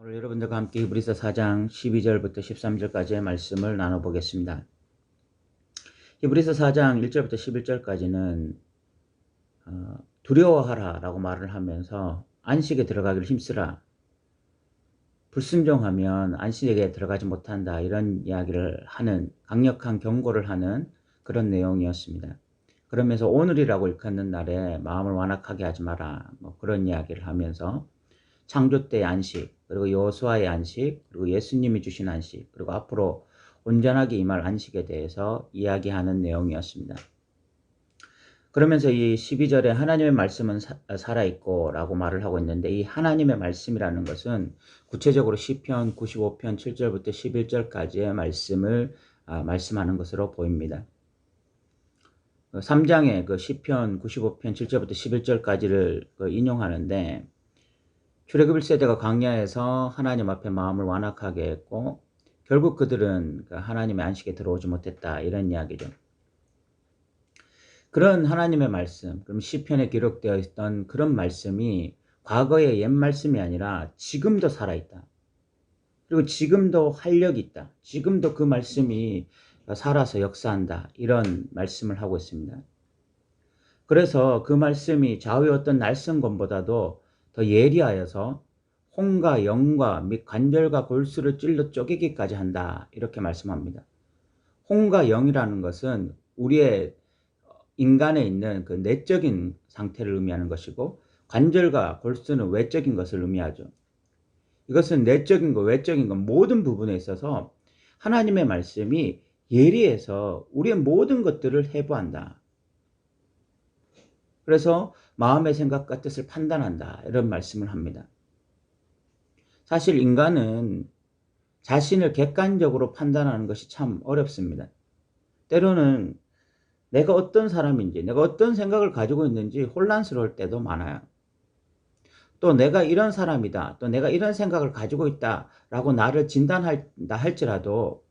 오늘 여러분들과 함께 히브리서 4장 12절부터 13절까지의 말씀을 나눠보겠습니다. 히브리서 4장 1절부터 11절까지는 어, 두려워하라 라고 말을 하면서 안식에 들어가기를 힘쓰라. 불순종하면 안식에 들어가지 못한다. 이런 이야기를 하는 강력한 경고를 하는 그런 내용이었습니다. 그러면서 오늘이라고 일컫는 날에 마음을 완악하게 하지 마라. 뭐 그런 이야기를 하면서 창조 때의 안식, 그리고 여호수아의 안식, 그리고 예수님이 주신 안식, 그리고 앞으로 온전하게 임할 안식에 대해서 이야기하는 내용이었습니다. 그러면서 이 12절에 하나님의 말씀은 사, 살아있고 라고 말을 하고 있는데 이 하나님의 말씀이라는 것은 구체적으로 시편 95편 7절부터 11절까지의 말씀을 아, 말씀하는 것으로 보입니다. 3장의 그 시편 95편 7절부터 11절까지를 그 인용하는데 출애굽 1세대가 광야에서 하나님 앞에 마음을 완악하게 했고 결국 그들은 그 하나님의 안식에 들어오지 못했다 이런 이야기죠. 그런 하나님의 말씀, 그럼 시편에 기록되어 있던 그런 말씀이 과거의 옛 말씀이 아니라 지금도 살아있다. 그리고 지금도 활력이 있다. 지금도 그 말씀이 살아서 역사한다. 이런 말씀을 하고 있습니다. 그래서 그 말씀이 좌우의 어떤 날선검보다도 더 예리하여서 홍과 영과 및 관절과 골수를 찔러 쪼개기까지 한다. 이렇게 말씀합니다. 홍과 영이라는 것은 우리의 인간에 있는 그 내적인 상태를 의미하는 것이고 관절과 골수는 외적인 것을 의미하죠. 이것은 내적인 것, 외적인 것 모든 부분에 있어서 하나님의 말씀이 예리해서 우리의 모든 것들을 해부한다. 그래서 마음의 생각과 뜻을 판단한다. 이런 말씀을 합니다. 사실 인간은 자신을 객관적으로 판단하는 것이 참 어렵습니다. 때로는 내가 어떤 사람인지, 내가 어떤 생각을 가지고 있는지 혼란스러울 때도 많아요. 또 내가 이런 사람이다, 또 내가 이런 생각을 가지고 있다, 라고 나를 진단한다 할지라도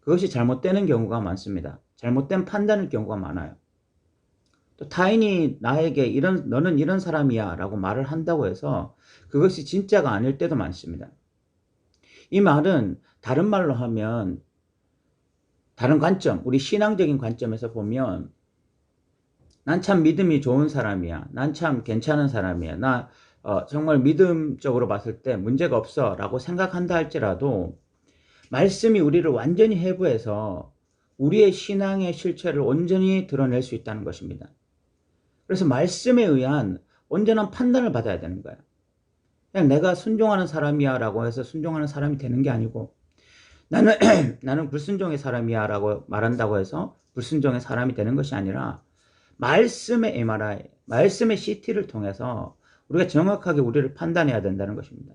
그것이 잘못되는 경우가 많습니다. 잘못된 판단일 경우가 많아요. 또 타인이 나에게 이런, 너는 이런 사람이야 라고 말을 한다고 해서 그것이 진짜가 아닐 때도 많습니다. 이 말은 다른 말로 하면 다른 관점, 우리 신앙적인 관점에서 보면 난 참 믿음이 좋은 사람이야. 난 참 괜찮은 사람이야. 나 어, 정말 믿음적으로 봤을 때 문제가 없어 라고 생각한다 할지라도 말씀이 우리를 완전히 해부해서 우리의 신앙의 실체를 온전히 드러낼 수 있다는 것입니다. 그래서 말씀에 의한 온전한 판단을 받아야 되는 거야. 그냥 내가 순종하는 사람이야 라고 해서 순종하는 사람이 되는 게 아니고 나는, 나는 불순종의 사람이야 라고 말한다고 해서 불순종의 사람이 되는 것이 아니라 말씀의 MRI, 말씀의 CT를 통해서 우리가 정확하게 우리를 판단해야 된다는 것입니다.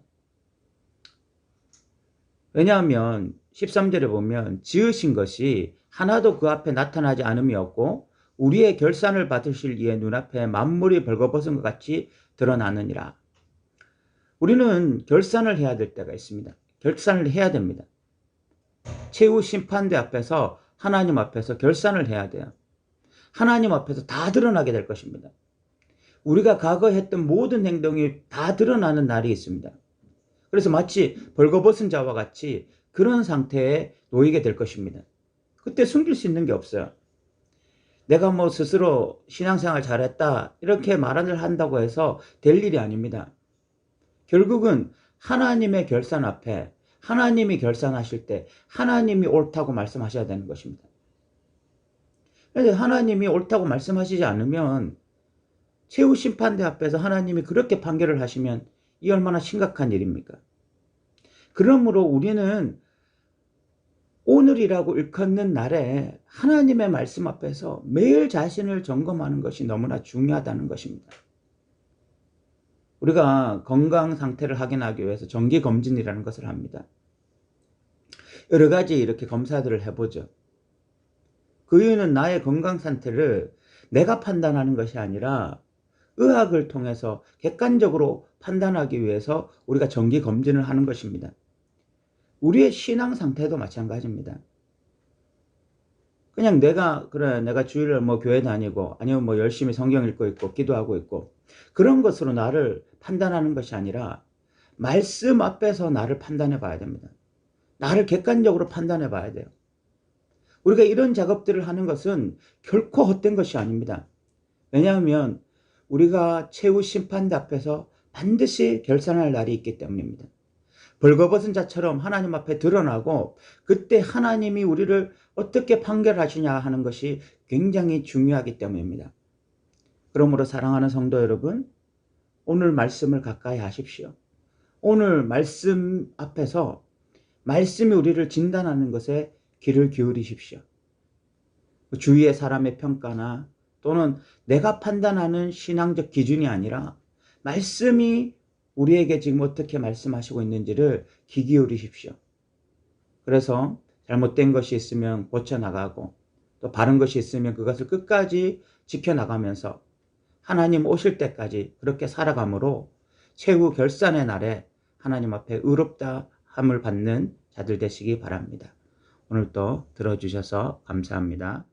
왜냐하면 13절에 보면 지으신 것이 하나도 그 앞에 나타나지 않음이 없고 우리의 결산을 받으실 이의 눈앞에 만물이 벌거벗은 것 같이 드러나느니라. 우리는 결산을 해야 될 때가 있습니다. 결산을 해야 됩니다. 최후 심판대 앞에서 하나님 앞에서 결산을 해야 돼요. 하나님 앞에서 다 드러나게 될 것입니다. 우리가 과거 했던 모든 행동이 다 드러나는 날이 있습니다. 그래서 마치 벌거벗은 자와 같이 그런 상태에 놓이게 될 것입니다. 그때 숨길 수 있는 게 없어요. 내가 뭐 스스로 신앙생활 잘했다 이렇게 말을 한다고 해서 될 일이 아닙니다. 결국은 하나님의 결산 앞에 하나님이 결산하실 때 하나님이 옳다고 말씀하셔야 되는 것입니다. 그런데 하나님이 옳다고 말씀하시지 않으면 최후 심판대 앞에서 하나님이 그렇게 판결을 하시면 이 얼마나 심각한 일입니까? 그러므로 우리는 오늘이라고 일컫는 날에 하나님의 말씀 앞에서 매일 자신을 점검하는 것이 너무나 중요하다는 것입니다. 우리가 건강 상태를 확인하기 위해서 정기 검진이라는 것을 합니다. 여러 가지 이렇게 검사들을 해보죠. 그 이유는 나의 건강 상태를 내가 판단하는 것이 아니라 의학을 통해서 객관적으로 판단하기 위해서 우리가 정기 검진을 하는 것입니다. 우리의 신앙 상태도 마찬가지입니다. 그냥 내가 그래 내가 주일을 뭐 교회 다니고 아니면 뭐 열심히 성경 읽고 있고 기도하고 있고 그런 것으로 나를 판단하는 것이 아니라 말씀 앞에서 나를 판단해 봐야 됩니다. 나를 객관적으로 판단해 봐야 돼요. 우리가 이런 작업들을 하는 것은 결코 헛된 것이 아닙니다. 왜냐하면 우리가 최후 심판대 앞에서 반드시 결산할 날이 있기 때문입니다. 벌거벗은 자처럼 하나님 앞에 드러나고 그때 하나님이 우리를 어떻게 판결하시냐 하는 것이 굉장히 중요하기 때문입니다. 그러므로 사랑하는 성도 여러분, 오늘 말씀을 가까이 하십시오. 오늘 말씀 앞에서 말씀이 우리를 진단하는 것에 귀를 기울이십시오. 주위의 사람의 평가나 또는 내가 판단하는 신앙적 기준이 아니라 말씀이 우리에게 지금 어떻게 말씀하시고 있는지를 귀 기울이십시오. 그래서 잘못된 것이 있으면 고쳐나가고 또 바른 것이 있으면 그것을 끝까지 지켜나가면서 하나님 오실 때까지 그렇게 살아감으로 최후 결산의 날에 하나님 앞에 의롭다 함을 받는 자들 되시기 바랍니다. 오늘도 들어주셔서 감사합니다.